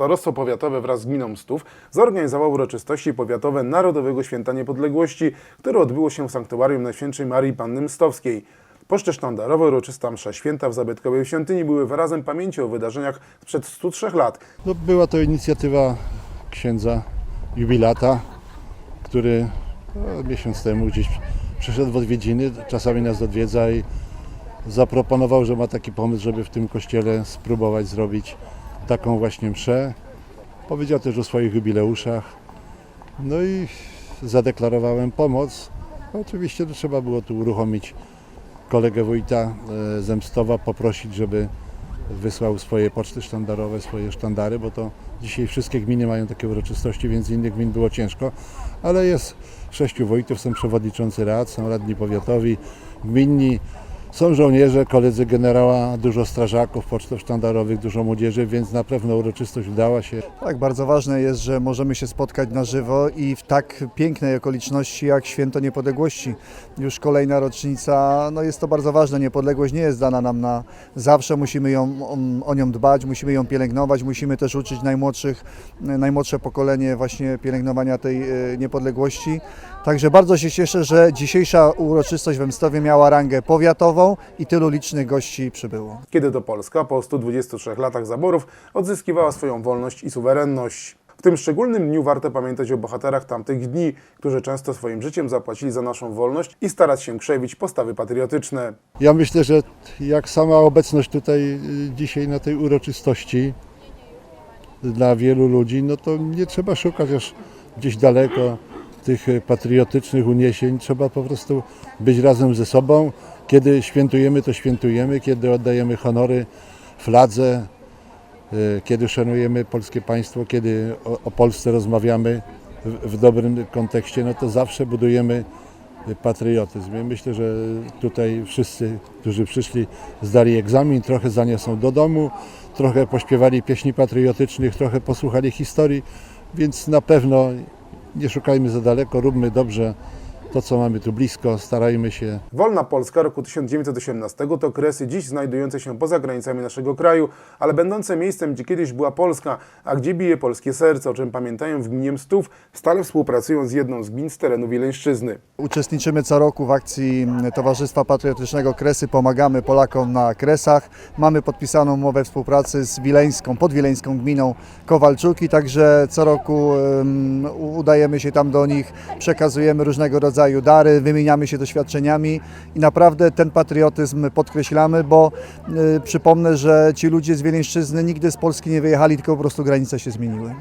Starostwo Powiatowe wraz z Gminą Stów zorganizowało uroczystości powiatowe Narodowego Święta Niepodległości, które odbyło się w Sanktuarium Najświętszej Marii Panny Mstowskiej. Poczty sztandarowe, uroczysta msza święta w zabytkowej świątyni były wyrazem pamięci o wydarzeniach sprzed 103 lat, No, była to inicjatywa księdza jubilata, który no, miesiąc temu gdzieś przyszedł w odwiedziny, czasami nas odwiedza i zaproponował, że ma taki pomysł, żeby w tym kościele spróbować zrobić taką właśnie mszę. Powiedział też o swoich jubileuszach. No i zadeklarowałem pomoc. Oczywiście to trzeba było tu uruchomić kolegę wójta e, Zemstowa, poprosić, żeby wysłał swoje poczty sztandarowe, swoje sztandary, bo to dzisiaj wszystkie gminy mają takie uroczystości, więc innych gmin było ciężko, ale jest sześciu wójtów, są przewodniczący rad, są radni powiatowi, gminni, są żołnierze, koledzy generała, dużo strażaków, pocztów sztandarowych, dużo młodzieży, więc na pewno uroczystość udała się. Tak, bardzo ważne jest, że możemy się spotkać na żywo i w tak pięknej okoliczności jak Święto Niepodległości. Już kolejna rocznica, no jest to bardzo ważne. Niepodległość nie jest dana nam na zawsze, musimy ją, o, o nią dbać, musimy ją pielęgnować, musimy też uczyć najmłodszych, najmłodsze pokolenie właśnie pielęgnowania tej e, niepodległości. Także bardzo się cieszę, że dzisiejsza uroczystość w Emstowie miała rangę powiatową i tylu licznych gości przybyło. kiedy to Polska po 123 latach zaborów odzyskiwała swoją wolność i suwerenność. W tym szczególnym dniu warto pamiętać o bohaterach tamtych dni, którzy często swoim życiem zapłacili za naszą wolność i starać się krzewić postawy patriotyczne. Ja myślę, że jak sama obecność tutaj y, dzisiaj na tej uroczystości dla wielu ludzi, no to nie trzeba szukać aż gdzieś daleko tych y, patriotycznych uniesień. Trzeba po prostu być razem ze sobą. Kiedy świętujemy, to świętujemy. Kiedy oddajemy honory fladze, y, kiedy szanujemy polskie państwo, kiedy o, o Polsce rozmawiamy w, w dobrym kontekście, no to zawsze budujemy patriotyzm. Myślę, że tutaj wszyscy, którzy przyszli, zdali egzamin, trochę zaniosą do domu, trochę pośpiewali pieśni patriotycznych, trochę posłuchali historii, więc na pewno nie szukajmy za daleko, róbmy dobrze to, co mamy tu blisko, starajmy się Wolna Polska roku 1918 to kresy dziś znajdujące się poza granicami naszego kraju, ale będące miejscem, gdzie kiedyś była Polska, a gdzie bije polskie serce, o czym pamiętają w gminie Mstów, stale współpracują z jedną z gmin z terenu Wileńszczyzny. Uczestniczymy co roku w akcji Towarzystwa Patriotycznego Kresy. Pomagamy Polakom na Kresach. Mamy podpisaną umowę współpracy z Wileńską, podwileńską gminą Kowalczuki, także co roku um, udajemy się tam do nich, przekazujemy różnego rodzaju dary, wymieniamy się doświadczeniami i naprawdę ten patriotyzm podkreślamy, bo y, przypomnę, że ci ludzie z Wileńszczyzny nigdy z Polski nie wyjechali, tylko po prostu granice się zmieniły.